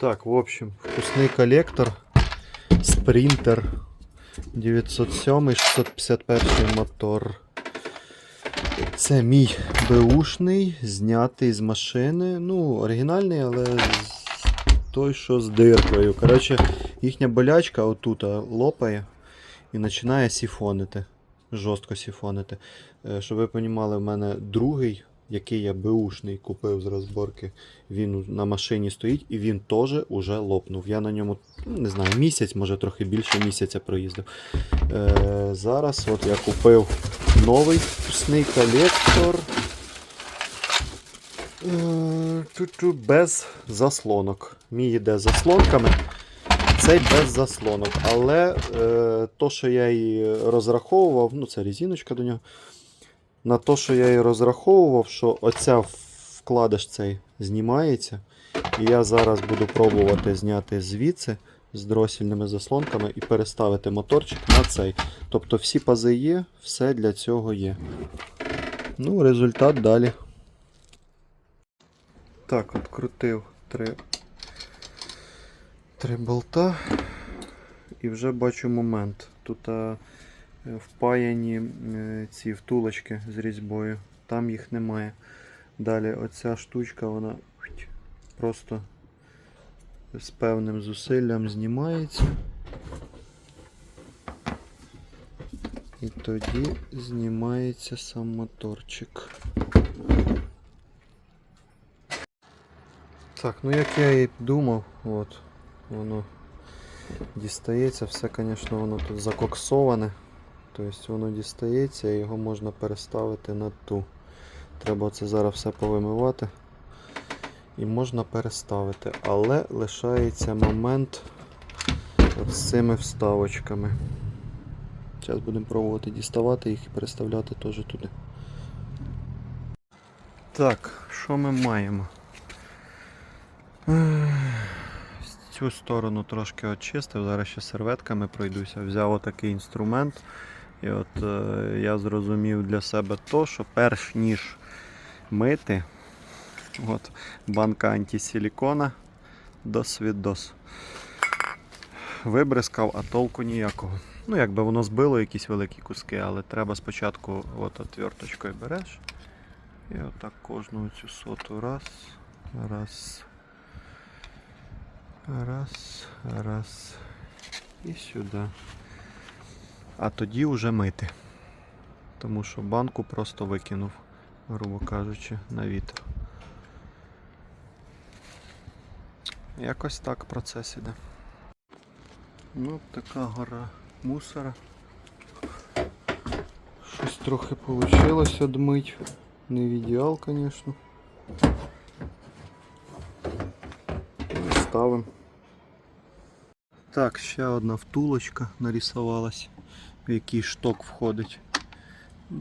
Так, в общем, вкусний колектор. Спринтер 907 651 мотор. Це мій Бушний, знятий з машини. Ну, оригінальний, але той, що з диркою. Коротше, їхня болячка отут лопає і починає сіфонити. Жорстко сіфонити. Е, Щоб ви розуміли, в мене другий, який я Бушний купив з розборки, він на машині стоїть і він теж уже лопнув. Я на ньому, ну, не знаю, місяць, може трохи більше місяця проїздив. Е, зараз от я купив новий вкусний колектор. Е, без заслонок. Мій йде з заслонками. Цей без заслонок. Але е, то, що я і розраховував, ну це резиночка до нього. На те, що я і розраховував, що оця вкладиш цей знімається. І я зараз буду пробувати зняти звідси з дросільними заслонками і переставити моторчик на цей. Тобто всі пази є, все для цього є. Ну, результат далі. Так, открутив три, три болта. І вже бачу момент. Тут а, е, впаяні е, ці втулочки з різьбою. Там їх немає. Далі оця штучка, вона просто з певним зусиллям знімається. І тоді знімається сам моторчик. Так, ну як я і думав, от воно дістається, все, звісно, воно тут закоксоване. Тобто воно дістається і його можна переставити на ту. Треба це зараз все повимивати. І можна переставити. Але лишається момент з цими вставочками. Зараз будемо пробувати діставати їх і переставляти теж туди. Так, що ми маємо? Цю сторону трошки очистив, зараз ще серветками пройдуся. Взяв отакий інструмент. І от е, я зрозумів для себе то, що перш ніж мити, от банка антисилікона досвідос. Вибризкав, а толку ніякого. Ну, якби воно збило якісь великі куски, але треба спочатку от отверточкою береш. І отак кожну цю соту раз, раз, раз, раз і сюди. А тоді вже мити. Тому що банку просто викинув, грубо кажучи, на вітер. Якось так процес іде. Ну, така гора мусора. Щось трохи вийшло дмить. Не в ідеал, звісно. Ставимо. Так, ще одна втулочка нарисувалась, в який шток входить.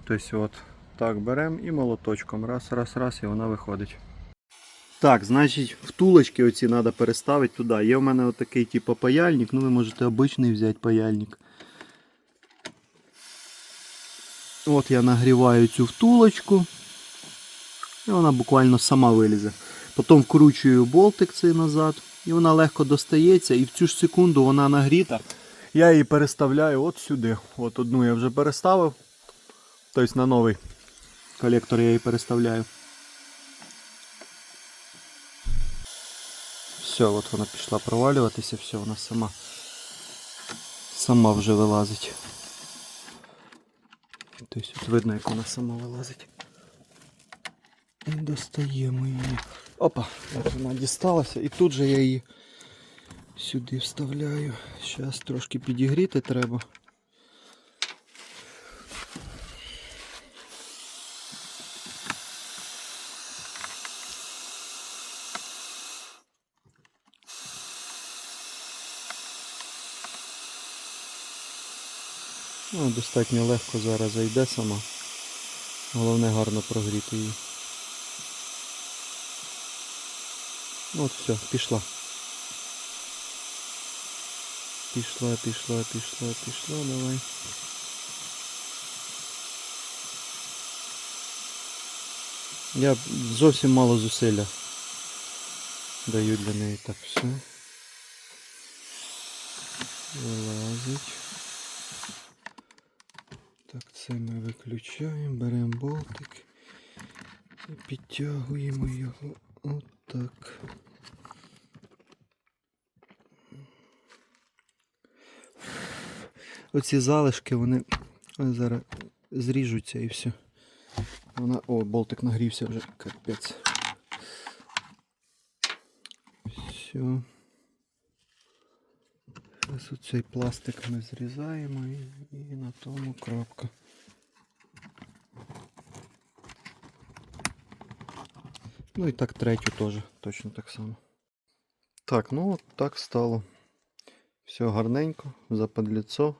Тобто от так беремо і молоточком. Раз, раз, раз, і вона виходить. Так, значить, втулочки оці треба переставити туди. Є в мене отакий типу паяльник, ну ви можете обичний взяти паяльник. От я нагріваю цю втулочку. І вона буквально сама вилізе. Потім вкручую болтик цей назад. І вона легко достається. І в цю ж секунду вона нагріта. Я її переставляю от сюди. От одну я вже переставив. Тобто на новий колектор я її переставляю. Все, от вона пішла провалюватися, все, вона сама. Сама вже вилазить. Тобто от видно, як вона сама вилазить. І достаємо її. Опа, от вона дісталася і тут же я її сюди вставляю. Зараз трошки підігріти треба. Ну, достатньо легко зараз зайде сама. Головне гарно прогріти її. От все, пішла. Пішла, пішла, пішла, пішла, давай. Я зовсім мало зусилля Даю для неї так все. Вилазить. Так, це ми виключаємо, беремо болтик і підтягуємо його отак. Оці залишки, вони зараз зріжуться і все. Вона. О, болтик нагрівся вже, капець. Все. Зараз оцей пластик ми зрізаємо і, і на тому крапка. Ну і так третю теж точно так само. Так, ну от так стало. Все гарненько, западліцо.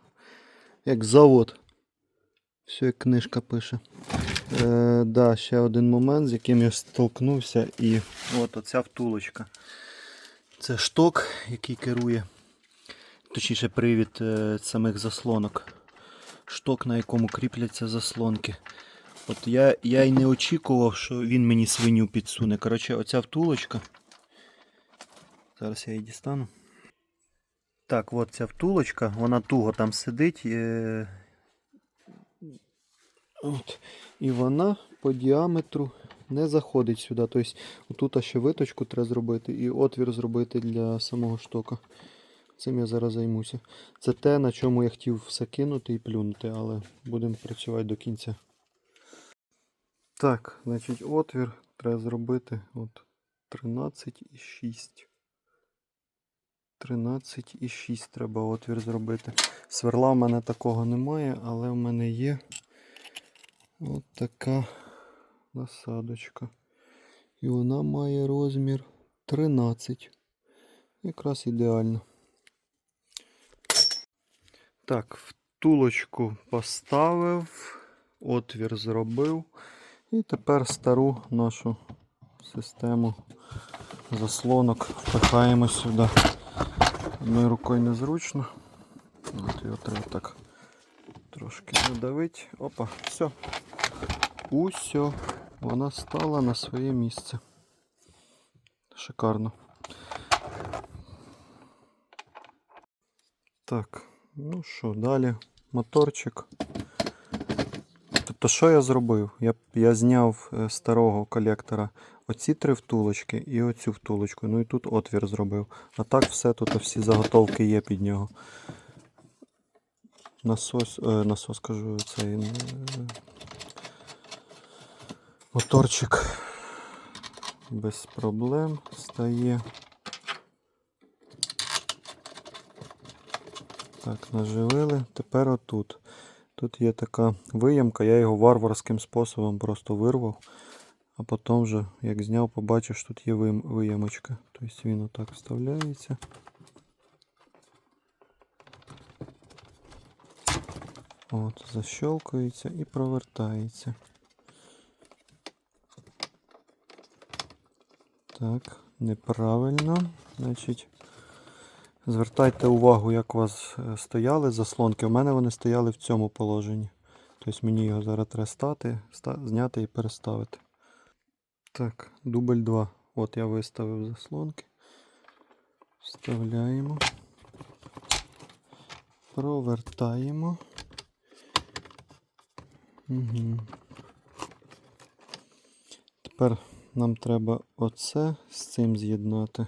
Як завод. Все як книжка пише. Е, да, ще один момент, з яким я столкнувся. І от оця втулочка. Це шток, який керує, точніше привід е, самих заслонок. Шток, на якому кріпляться заслонки. От я, я й не очікував, що він мені свиню підсуне. Коротше, оця втулочка. Зараз я її дістану. Так, от ця втулочка, вона туго там сидить. Е... От. І вона по діаметру не заходить сюди. Тобто отут ще виточку треба зробити і отвір зробити для самого штока. Цим я зараз займуся. Це те, на чому я хотів все кинути і плюнути, але будемо працювати до кінця. Так, значить, отвір треба зробити от 13,6. 13,6 треба отвір зробити. Сверла в мене такого немає, але в мене є от така насадочка. І вона має розмір 13. Якраз ідеально. Так, втулочку поставив, отвір зробив. І тепер стару нашу систему заслонок впихаємо сюди. Одною рукою незручно. От його треба так трошки надавити. Опа, все. Усьо. Вона стала на своє місце. Шикарно. Так, ну що, далі моторчик. Тобто, що я зробив? Я, я зняв е, старого колектора оці три втулочки і оцю втулочку. Ну і тут отвір зробив. А так все, тут всі заготовки є під нього. Насос, е, насос кажу, цей е, моторчик без проблем стає. Так, наживили. Тепер отут. Тут є така виямка, я його варварським способом просто вирвав, а потім вже, як зняв, побачив, що тут є виямочка. Тобто він отак вставляється. От, защелкується і провертається. Так, неправильно. Значить, звертайте увагу, як у вас е, стояли заслонки. У мене вони стояли в цьому положенні. Тобто мені його зараз треба стати, ста- зняти і переставити. Так, дубль 2. От я виставив заслонки. Вставляємо. Провертаємо. Угу. Тепер нам треба оце з цим з'єднати.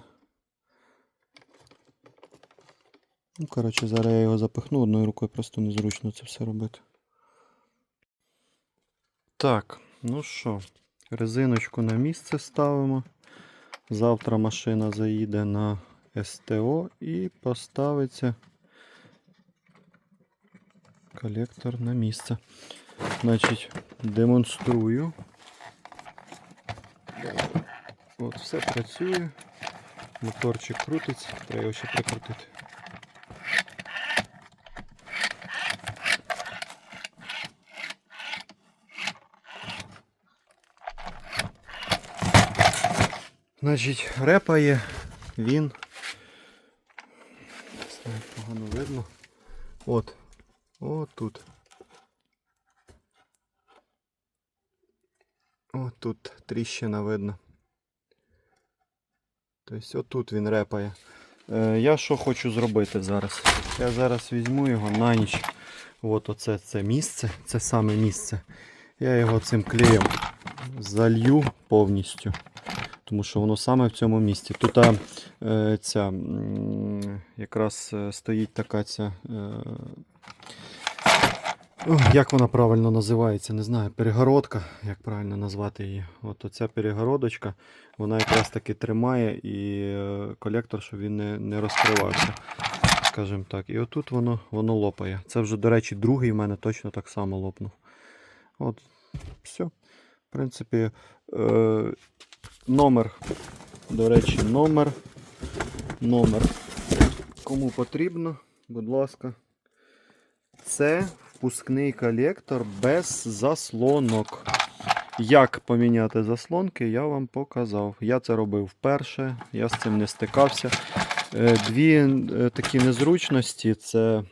Ну, коротше, зараз я його запихну одною рукою, просто незручно це все робити. Так, ну що, резиночку на місце ставимо. Завтра машина заїде на СТО і поставиться колектор на місце. Значить, демонструю. От, все працює. Моторчик крутиться, треба ще прикрутити. Значить, репає він. Погано видно. От. От тут. От тут тріщина видно. Тобто отут він репає. Е, я що хочу зробити зараз? Я зараз візьму його на ніч. От оце це місце, це саме місце. Я його цим клеєм залью повністю. Тому що воно саме в цьому місці. Тут е, ця, якраз е, стоїть така ця. Е, як вона правильно називається, не знаю. Перегородка, як правильно назвати її. От оця перегородочка, вона якраз таки тримає і е, колектор, щоб він не, не розкривався. Скажімо так. І отут воно, воно лопає. Це вже, до речі, другий в мене точно так само лопнув. От, все. В принципі, е, номер. До речі, номер. Номер. Кому потрібно, будь ласка. Це впускний колектор без заслонок. Як поміняти заслонки, я вам показав. Я це робив вперше, я з цим не стикався. Е, Дві е, такі незручності це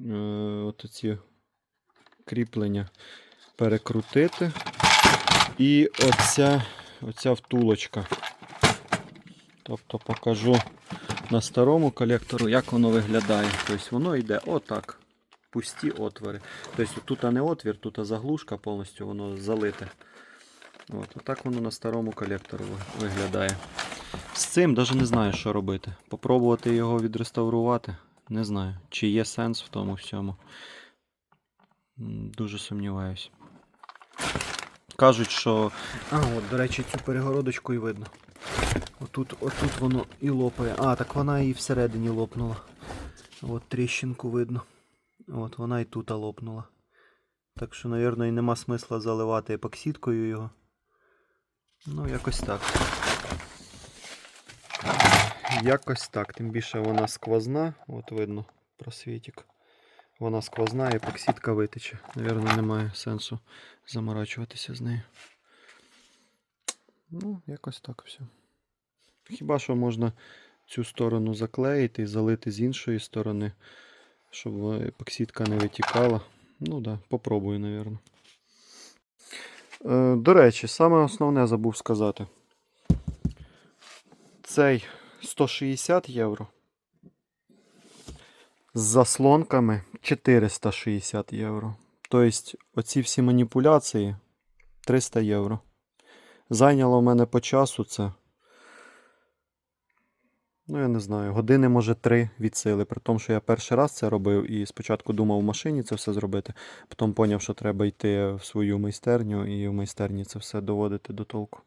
е, от ці кріплення перекрутити. І оця, оця втулочка. Тобто покажу на старому колектору, як воно виглядає. Тобто воно йде отак. Пусті отвори. Тобто тут не отвір, тут заглушка повністю, воно залите. От, отак воно на старому колектору виглядає. З цим навіть не знаю, що робити. Попробувати його відреставрувати. Не знаю, чи є сенс в тому всьому. Дуже сумніваюся. Кажуть, що. А, от, до речі, цю перегородочку і видно. Отут, отут воно і лопає. А, так вона і всередині лопнула. От тріщинку видно. От вона і тут лопнула. Так що, мабуть, і нема смисла заливати епоксидкою його. Ну, якось так. Якось так. Тим більше вона сквозна. От видно просвітик. Вона сквозна, і епоксидка витече. Навірно, немає сенсу заморачуватися з нею. Ну, якось так все. Хіба що можна цю сторону заклеїти і залити з іншої сторони, щоб епоксидка не витікала. Ну да, попробую, напевно. Е, до речі, саме основне забув сказати. Цей 160 євро. З заслонками 460 євро. Тобто, оці всі маніпуляції 300 євро. Зайняло в мене по часу це. Ну, я не знаю, години, може, три від сили. При тому, що я перший раз це робив і спочатку думав в машині це все зробити. Потім зрозумів, що треба йти в свою майстерню і в майстерні це все доводити до толку.